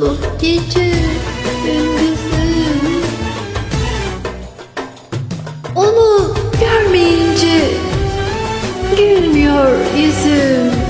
dolu gece gündüzüm Onu görmeyince gülmüyor yüzüm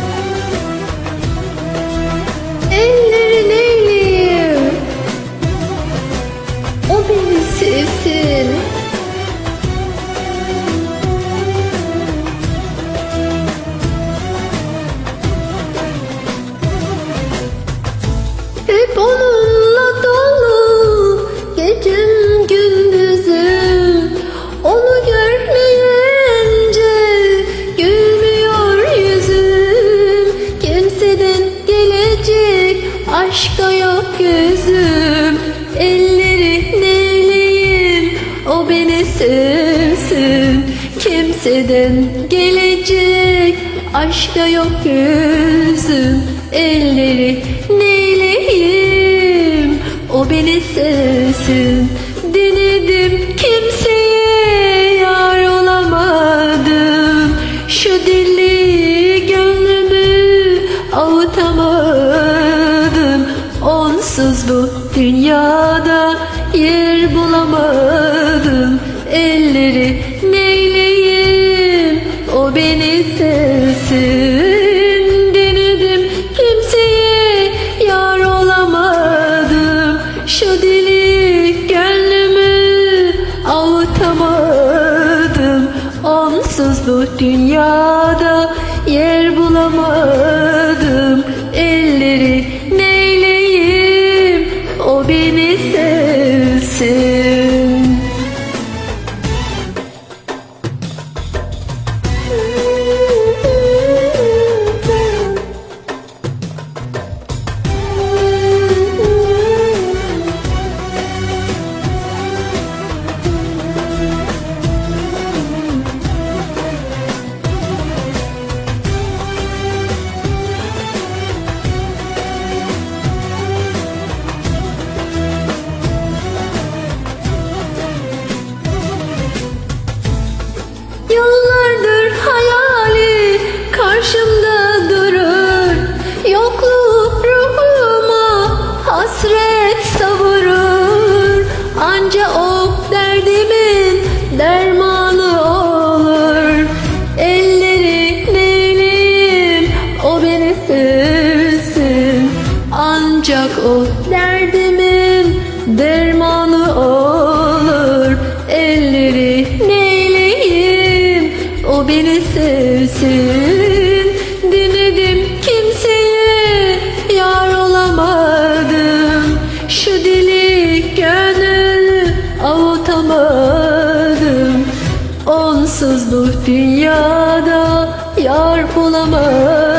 beni sevsin. Kimseden gelecek aşka yok gözüm Elleri neyleyim? O beni sevsin. Denedim kimseye Onsuz bu dünyada yer bulamadım. Elleri neyleyim? O beni sevsin Denedim. Kimseye yar olamadım. Şu deli gönlümü avutamadım. Onsuz bu dünyada sevsin. Ancak o derdimin dermanı olur. Elleri neyleyim? O beni sevsin. Denedim kimseye yar olamadım. Şu deli gönül avutamadım. Onsuz bu dünyada yar bulamadım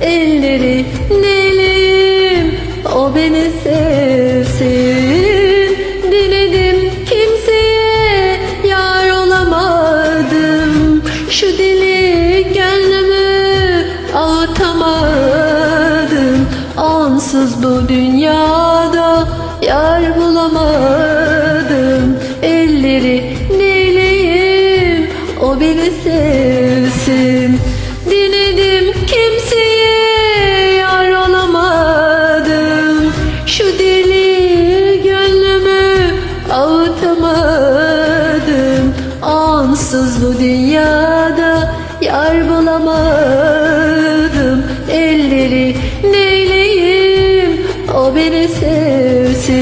Elleri neyleyim o beni sevsin Onsuz bu dünyada yar bulamadım Elleri neyleyim o beni sevsin.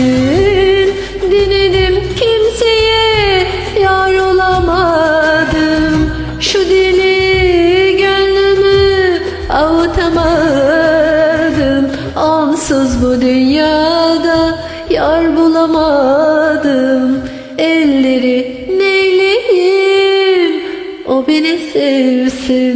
Denedim kimseye yar olamadım. Şu deli gönlümü avutamadım. Onsuz bu dünyada yar bulamadım Beni sevsin